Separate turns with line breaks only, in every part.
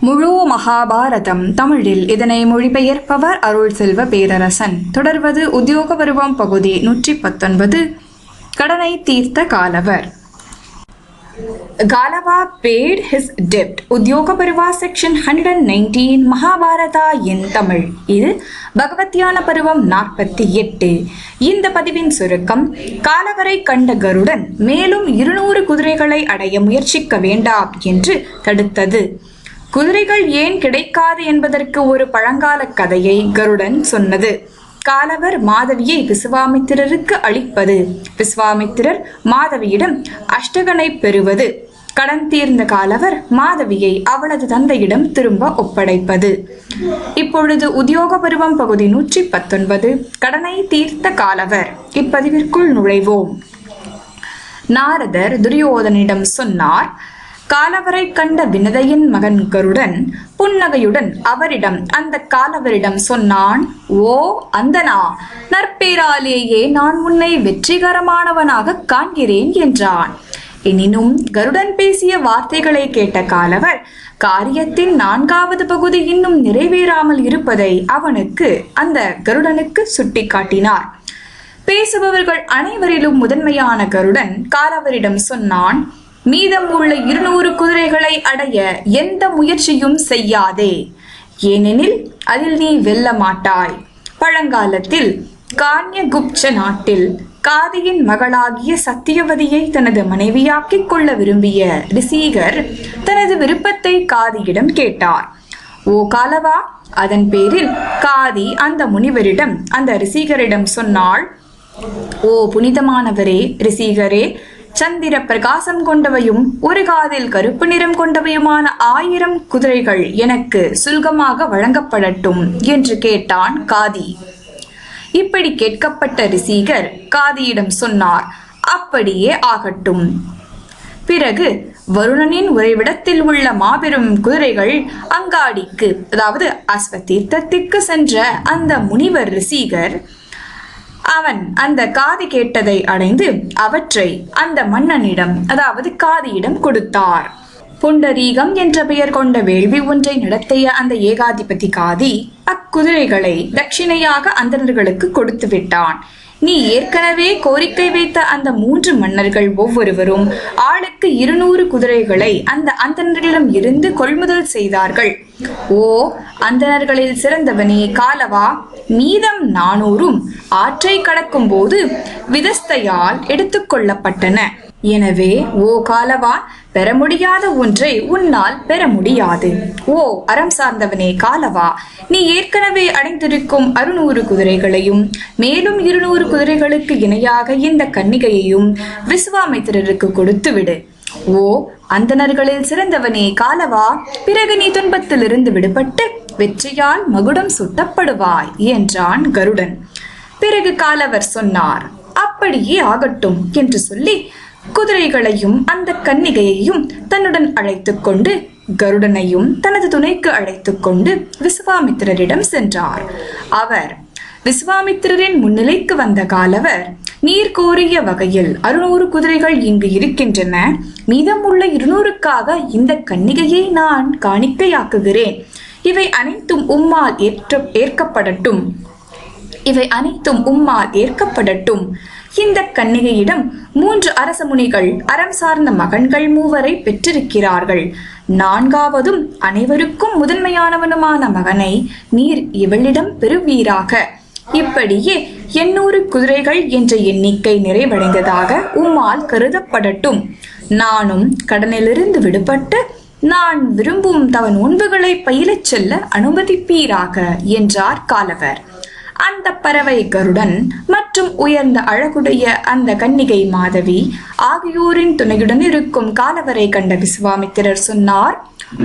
முழு மகாபாரதம் தமிழில் இதனை மொழிபெயர்ப்பவர் அருள் செல்வ பேரரசன். தொடர்வது உத்தியோக பருவம் பகுதி நூற்றி பத்தொன்பது கடனை தீர்த்த காலவர். Galava paid his debt. Udyoga Parva section hundred nineteen Mahabharata என் தமிழ். இது பகவத்யான பருவம் நாற்பத்தி எட்டு. இந்த பதிவின் சுருக்கம் காலவரை கண்ட கருடன் மேலும் இருநூறு குதிரைகளை அடைய முயற்சிக்க வேண்டாம் என்று தடுத்தது. குதிரைகள் ஏன் கிடைக்காது என்பதற்கு ஒரு பழங்கால கதையை கருடன் சொன்னது. காலவர் மாதவியை விசுவாமித்திரருக்கு அளிப்பது. விசுவாமித்திரர் மாதவியிடம் அஷ்டகனை பெறுவது. கடன் தீர்ந்த காலவர் மாதவியை அவளது தந்தையிடம் திரும்ப ஒப்படைப்பது. இப்பொழுது உத்தியோக பருவம் பகுதி நூற்றி பத்தொன்பது கடனை தீர்த்த காலவர். இப்பதிவிற்குள் நுழைவோம். நாரதர் துரியோதனிடம் சொன்னார் காலவரை கண்ட வினதையின் மகன் கருடன் புன்னகையுடன் அவரிடம் அந்த காலவரிடம் சொன்னான் ஓ அந்தனா நற்பேராலேயே நான் உன்னை வெற்றிகரமானவனாக காண்கிறேன் என்றான். எனினும் கருடன் பேசிய வார்த்தைகளை கேட்ட காலவர் காரியத்தின் நான்காவது பகுதி இன்னும் நிறைவேறாமல் இருப்பதை அவனுக்கு அந்த கருடனுக்கு சுட்டிக்காட்டினார். பேசுபவர்கள் அனைவரிலும் முதன்மையான கருடன் காலவரிடம் சொன்னான் மீதம் உள்ள இருநூறு குதிரைகளை அடைய எந்த முயற்சியும் செய்யாதே. ஏனெனில் அதில் நீ வெல்ல மாட்டாய் பழங்காலத்தில் கான்யகுப்ச நாட்டில் காதியின் மகளாகிய சத்தியவதியை தனது மனைவியாக்கிக் கொள்ள விரும்பிய ரிசீகர் தனது விருப்பத்தை காதியிடம் கேட்டார். ஓ காலவா? அதன் பேரில் காதி அந்த முனிவரிடம் அந்த ரிசீகரிடம் சொன்னாள் ஓ புனிதமானவரே ரிசீகரே சந்திர பிரகாசம் கொண்டவையும் ஒரு காதில் கருப்பு நிறம் கொண்டவையுமான ஆயிரம் குதிரைகள் எனக்கு சுல்கமாக வழங்கப்படட்டும் என்று கேட்டான் காதி. இப்படி கேட்கப்பட்ட ரிசீகர் காதியிடம் சொன்னார் அப்படியே ஆகட்டும். பிறகு வருணனின் உறைவிடத்தில் உள்ள மாபெரும் குதிரைகள் அங்காடிக்கு அதாவது அஸ்வதீர்த்தத்திற்கு சென்ற அந்த முனிவர் ரிசீகர் அவன் அந்த காதி கேட்டதை அடைந்து அவற்றை அந்த மன்னனிடம் அதாவது காதியிடம் கொடுத்தார். புண்டரீகம் என்ற பெயர் கொண்ட வேள்வி ஒன்றை நடத்திய அந்த ஏகாதிபதி காதி அக்குதிரைகளை தட்சிணையாக அந்தணர்களுக்கு கொடுத்து விட்டான் நீ ஏற்கனவே கோரிக்கை வைத்த அந்த மூன்று மன்னர்கள் ஒவ்வொருவரும் ஆளுக்கு இருநூறு குதிரைகளை அந்த அந்தனர்களிடம் இருந்து கொள்முதல் செய்தார்கள். ஓ அந்தணர்களில் சிறந்தவனே காலவா? மீதம் நானூறும் ஆற்றை கடக்கும் போது விதஸ்தையால் எடுத்துக்கொள்ளப்பட்டன எனவே ஓ காலவா பெற முடியாத ஒன்றை உன்னால் பெற முடியாது ஓ அறம் சார்ந்தவனே காலவா நீ ஏற்கனவே அடைந்திருக்கும் அறுநூறு குதிரைகளையும் மேலும் இருநூறு குதிரைகளுக்கு இணையாக இந்த கன்னிகையையும் விசுவாமித்திரருக்கு கொடுத்து விடு ஓ அந்தணர்களில் சிறந்தவனே காலவா பிறகு நீ துன்பத்திலிருந்து விடுபட்டு வெற்றியால் மகுடம் சுட்டப்படுவாய் என்றான் கருடன். பிறகு காலவர் சொன்னார் அப்படியே ஆகட்டும் என்று சொல்லி குதிரைகளையும் அந்த கன்னிகையையும் தன்னுடன் அழைத்துக் கொண்டு கருடனையும் தனது துணைக்கு அழைத்துக் கொண்டு விஸ்வாமித்திரரிடம் சென்றார். அவர் விஸ்வாமித்திரரின் முன்னிலைக்கு வந்த காலவர் நீர் கோரிய வகையில் அறுநூறு குதிரைகள் இங்கு இருக்கின்றன. மீதமுள்ள இருநூறுக்காக இந்த கன்னிகையை நான் காணிக்கையாக்குகிறேன். இவை அனைத்தும் உம்மால் ஏற்ற ஏற்கப்படட்டும். இவை அனைத்தும் உம்மால் ஏற்கப்படட்டும். இந்த கன்னிகையிடம் மூன்று அரச முனிகள் அறம் சார்ந்த மகன்கள் மூவரை பெற்றிருக்கிறார்கள். நான்காவதும் அனைவருக்கும் முதன்மையானவனுமான மகனை நீர் இவளிடம் பெறுவீராக. இப்படியே எண்ணூறு குதிரைகள் என்ற எண்ணிக்கை நிறைவடைந்ததாக உம்மால் கருதப்படட்டும். நானும் கடனிலிருந்து விடுபட்டு நான் விரும்பும் தவன் உண்புகளை பயிலச் செல்ல அனுமதிப்பீராக என்றார் காலவர். அந்த பறவை கருடன் மற்றும் உயர்ந்த அழகுடைய அந்த கன்னிகை மாதவி ஆகியோரின் துணையுடன் இருக்கும் காலவரை கண்ட விஸ்வாமித்திரர் சொன்னார்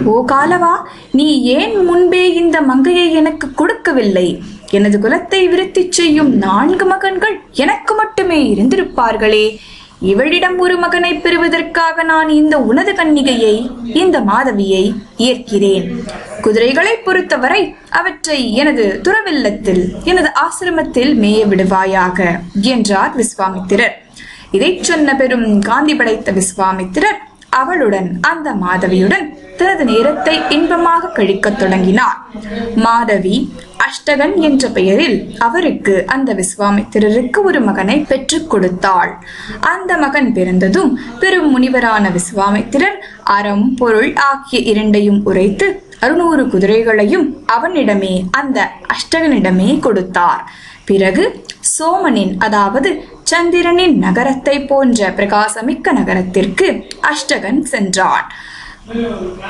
ஓ காலவா நீ ஏன் முன்பே இந்த மங்கையை எனக்கு கொடுக்கவில்லை? எனது குலத்தை விருத்தி செய்யும் நான்கு மகன்கள் எனக்கு மட்டுமே இருந்திருப்பார்களே. இவளிடம் ஒரு மகனை பெறுவதற்காக நான் இந்த உனது கன்னிகையை இந்த மாதவியை ஏற்கிறேன். குதிரைகளை பொறுத்தவரை அவற்றை எனது துறவில்லத்தில் எனது ஆசிரமத்தில் மேய விடுவாயாக என்றார் விஸ்வாமித்திரர். இதைச் சொன்ன பெரும் காந்தி படைத்த விஸ்வாமித்திரர் அவளுடன் அந்த மாதவியுடன் தனது நேரத்தை இன்பமாக கழிக்கத் தொடங்கினார். மாதவி அஷ்டகன் என்ற பெயரில் அவருக்கு அந்த விஸ்வாமித்திரருக்கு ஒரு மகனை பெற்றுக் கொடுத்தாள். அந்த மகன் பிறந்ததும் பெரும் முனிவரான விஸ்வாமித்திரர் அறம் பொருள் ஆகிய இரண்டையும் உரைத்து அறுநூறு குதிரைகளையும் அவனிடமே அந்த அஷ்டகனிடமே கொடுத்தார். பிறகு சோமனின் அதாவது சந்திரனின் நகரத்தை போன்ற பிரகாசமிக்க நகரத்திற்கு அஷ்டகன் சென்றான்.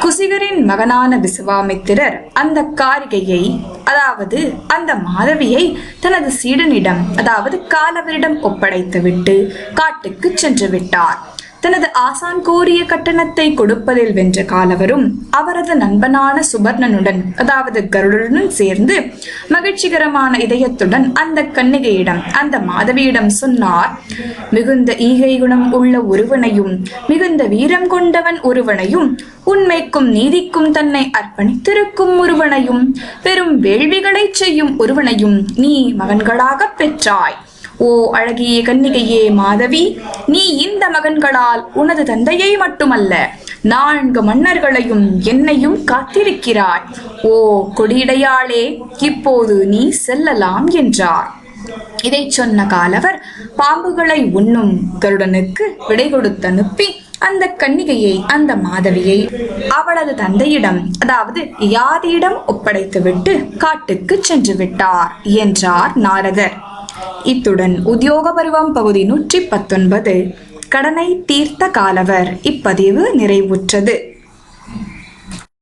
குசிகரின் மகனான விசுவாமித்திரர் அந்த காரிகையை அதாவது அந்த மாதவியை தனது சீடனிடம் அதாவது காலவரிடம் ஒப்படைத்துவிட்டு காட்டுக்கு சென்று விட்டார். தனது ஆசான் கோரிய கட்டணத்தை கொடுப்பதில் வென்ற காலவரும் அவரது நண்பனான சுபர்ணனுடன் அதாவது கருடனுடன் சேர்ந்து மகிழ்ச்சிகரமான இதயத்துடன் அந்த கன்னிகையிடம் அந்த மாதவியிடம் சொன்னார் மிகுந்த ஈகை குணம் உள்ள ஒருவனையும் மிகுந்த வீரம் கொண்டவன் ஒருவனையும் உண்மைக்கும் நீதிக்கும் தன்னை அர்ப்பணித்திருக்கும் ஒருவனையும் பெரும் வேள்விகளைச் செய்யும் ஒருவனையும் நீ மகன்களாகப் பெற்றாய். ஓ அழகிய கன்னிகையே மாதவி நீ இந்த மகன்களால் உனது தந்தையை மட்டுமல்ல நான்கு மன்னர்களையும் என்னையும் காத்திருக்கிறாய். ஓ கொடியிடையாளே இப்போது நீ செல்லலாம் என்றார். இதைச் சொன்ன காலவர் பாம்புகளை உண்ணும் கருடனுக்கு விடை கொடுத்து அனுப்பி அந்த கன்னிகையை அந்த மாதவியை அவளது தந்தையிடம் அதாவது யாதியிடம் ஒப்படைத்துவிட்டு காட்டுக்கு சென்று விட்டார் என்றார் நாரதர். இத்துடன் உத்தியோக பருவம் பகுதி நூற்றி பத்தொன்பது கடனை தீர்த்த காலவர் இப்பதிவு நிறைவுற்றது.